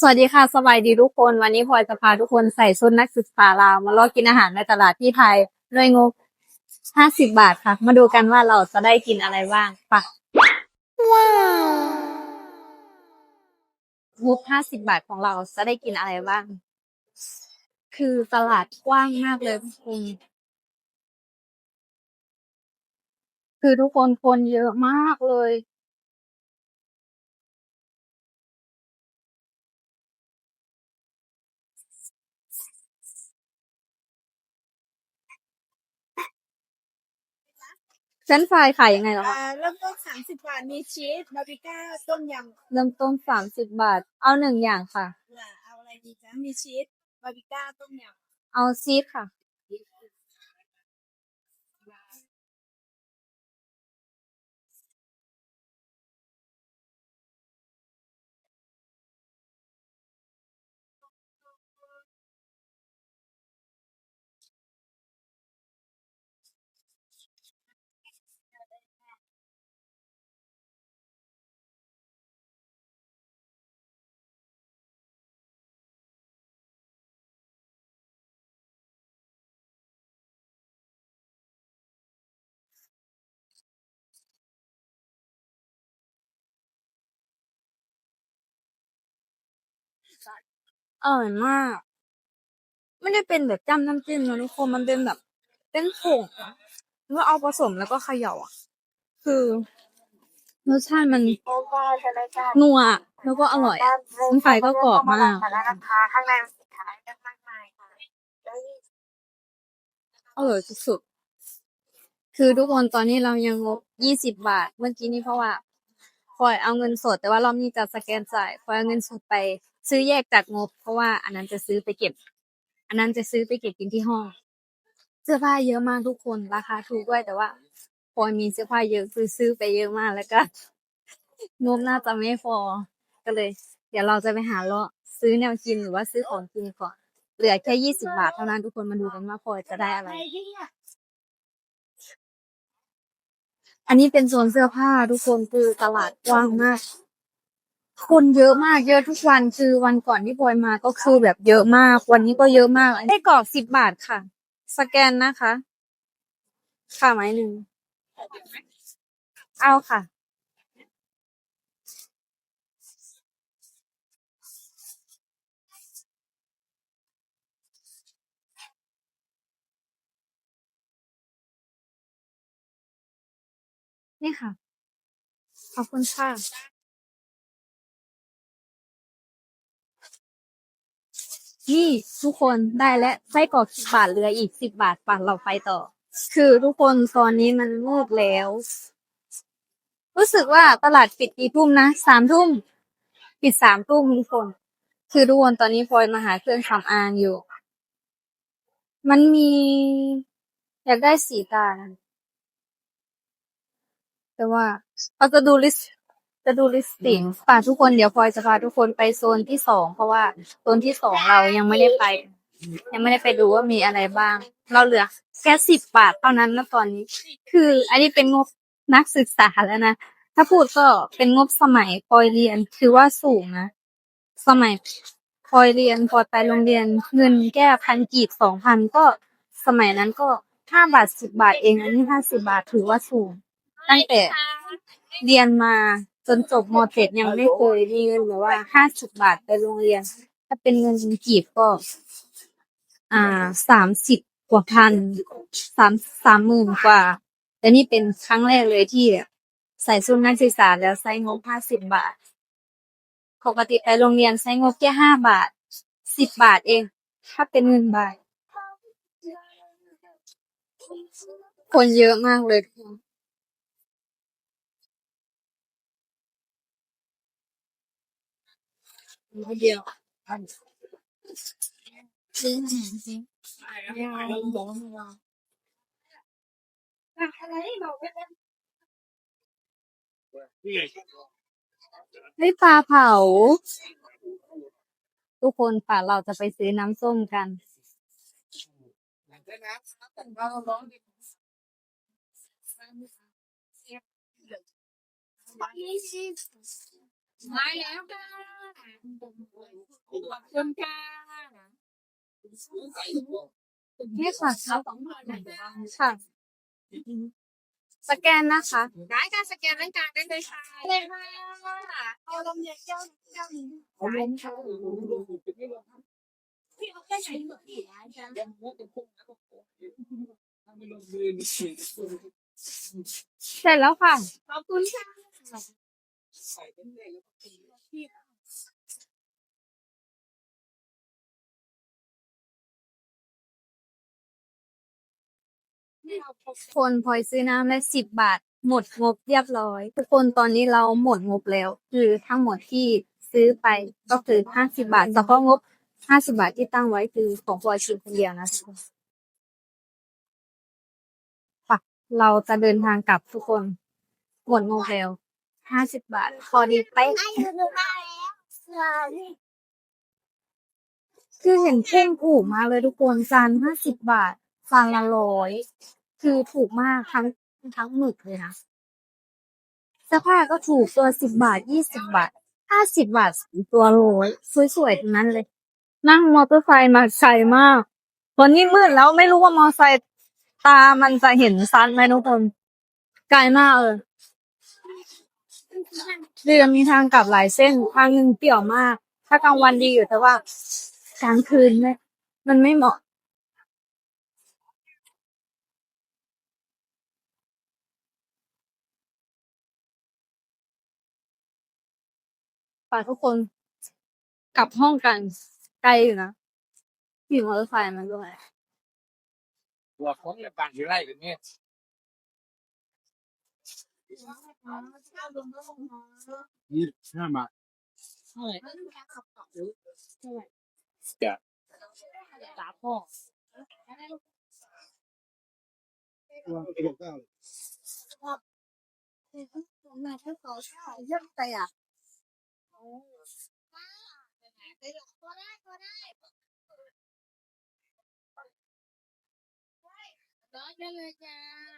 สวัสดีค่ะสบายดีทุกคน วันนี้พลอยจะพาทุกคนใส่ชุดนักศึกษาลาวมาลองกินอาหารในตลาดที่ไทยด้วยงบ 50 บาทค่ะ มาดูกันว่าเราจะได้กินอะไรบ้างปะว้าวงบ 50 บาทของเราจะได้กินอะไรบ้าง คือตลาดกว้างมากเลยทุกคนคือทุกคนคนเยอะมากเลย เส้นฟรายขายยังไงเหรออ่าคะเริ่มต้นสามสิบบาท มีชีสบาร์บีก้าต้มยำเริ่มต้นสามสิบบาท เอาหนึ่งอย่างค่ะเผื่อเอาอะไรดีจ๊ะมีชีสบาร์บีก้าต้มยเอาซีดค่ะ อร่อยมาก ไม่ได้เป็นแบบจ้ำน้ำจิ้มนะทุกคนมันเป็นแบบเป็นผงอะแล้วเอาผสมแล้วก็เขย่าอะ คือรสชาติมันำโอ้ก็จะได้จ้านัวอะแล้วก็อร่อยอะน้ำไฟก็กรอบมากแล้วนะคะข้างในมันสินค้าเยอะมากมายค่ะแล้วนี่อร่อยสุดๆคือทุกคนตอนนี้เรายังงบยี่สิบบาท เมื่อกี้นี้เพราะว่าพลอยเอาเงินสด แต่ว่ารอบนี้จะสแกนจ่ายพลอยเอาเงินสดไป ซื้อแยกจากงบ เพราะว่าอันนั้นจะซื้อไปเก็บ อันนั้นจะซื้อไปเก็บกินที่ห้อง เสื้อผ้าเยอะมากทุกคนราคาถูกด้วยแต่ว่าพลอยมีเสื้อผ้าเยอะคือซื้อไปเยอะมากแล้วก็งบน่าจะไม่พอ ก็เลย เดี๋ยวเราจะไปหาเลาะซื้อแนวกินหรือว่าซื้อของกินก่อน เหลือแค่ยี่สิบบาทเท่านั้นทุกคนมาดูกันว่าพลอยจะได้อะไร อันนี้เป็นโซนเสื้อผ้าทุกคนคือตลาดกว้างมาก คนเยอะมากเยอะทุกวันคือวันก่อนที่พลอยมาก็คือแบบเยอะมาก วันนี้ก็เยอะมากได้กรอกสิบบาทค่ะ สแกนนะคะ ค่ะไม้หนึ่งเอาค่ะ นี่ค่ะ ขอบคุณค่ะ นี่ทุกคนได้แล้วไส้กรอกสิบบาทเหลืออีกสิบบาทปั่นเราไปต่อ คือทุกคนตอนนี้มันมืดแล้ว รู้สึกว่าตลาดปิดกี่ทุ่มนะสามทุ่มปิดสามทุ่มทุกคน คือทุกคนตอนนี้พลอยมาหาเครื่องสำอางอยู่ มันมี อยากได้สีตาลแต่ว่าเราจะดูลิสต์ จะดูลิสติกป่าทุกคนเดี๋ยวพลอยจะพาทุกคนไปโซนที่สองเพราะว่าโซนที่สองเรายังไม่ได้ไป ยังไม่ได้ไปดูว่ามีอะไรบ้าง เราเหลือแค่สิบบาทเท่านั้นนะตอนนี้ คืออันนี้เป็นงบนักศึกษาแล้วนะ ถ้าพูดก็เป็นงบสมัยพลอยเรียนถือว่าสูงนะ สมัยพลอยเรียนพลอยไปโรงเรียนเงินแก้พันกีบสองพันก็สมัยนั้นก็ห้าบาทสิบบาทเองอันนี้ห้าสิบาทถือว่าสูง ตั้งแต่เรียนมา จนจบมเจ็ดยังไม่เคยมีเงินแบบว่าห้าสิบบาทไปโรงเรียน ถ้าเป็นเงินกีบก็ อ่าสามสิบกว่าพันสามสามหมื่นกว่า แต่นี่เป็นครั้งแรกเลยที่ใส่ชุดนักศึกษาแล้วใช้งบห้าสิบบาท ปกติไปโรงเรียนใช้งบแค่ห้าบาทสิบบาทเอง ถ้าเป็นเงินบาทคนเยอะมากเลยทุก คนเดียวจริงจริงอะไรบอกไม่ได้เฮ้ยปลาเผา ทุกคนป่าเราจะไปซื้อน้ำส้มกัน มาแล้วค่ะขอบคุณค่ะนี่ค่ะครับค่ะสแกนนะคะได้การสแกนร่างกายได้เลยค่ะเลยค่ะเอาลมเย็นเจ้าเจ้าหนี้เอาลมค่ะพี่เอาแค่ไหนหมดอีกนะจ๊ะเสร็จแล้วค่ะขอบคุณค่ะ คนพลอยซื้อน้ำได้สิบบาท หมดงบเรียบร้อย ทุกคนตอนนี้เราหมดงบแล้ว คือทั้งหมดที่ซื้อไปก็คือห้าสิบาทเฉพาะงบห้าสิบาทที่ตั้งไว้คือของพลอยชิมคนเดียวนะทุกคนปะเราจะเดินทางกลับทุกคนหมดงบแล้ว ห้าสิบบาท พอดีไปะไอ้หนูมาแล้วคือเห็นเพ่งถูกมากเลยทุกคนจานห้าสิบบาทจานละร้อยคือถูกมากทั้งทั้งหมึกเลยนะเสื้อผ้าก็ถูกตัวสิบบาทยี่สิบบาทห้าสิบบาทตัวร้อยสวยๆทั้งนั้นเลย นั่งมอเตอร์ไซค์มาไกลมากตอนนี้มืดแล้วไม่รู้ว่ามอเตอร์ไซค์ตามันจะเห็นซันไหมทุกคนไกลมากเออ เรือมีทางกลับหลายเส้นทางหนึ่งเปี่ยวมาก ถ้ากลางวันดีอยู่แต่ว่ากลางคืนเนี่ยมันไม่เหมาะฝากทุกคนกลับห้องกันไกลอยู่นะขี่มอเตอร์ไซค์มันด้วยตัวคนในบ้านที่ไร่กันเนี่ ยี่สิบห้าบาทจะสามพ่อวางเอกเก้ามาเท่าเขาใช่เยอะไปอะได้หรอก็ได้ก็ได้ได้เลยจ้า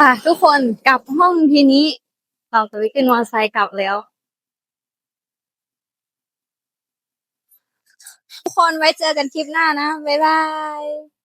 ป่ะทุกคนกลับห้องทีนี้เราจะไปขึ้นมอเตอร์ไซค์กลับแล้ว ทุกคนไว้เจอกันคลิปหน้านะ บ๊ายบาย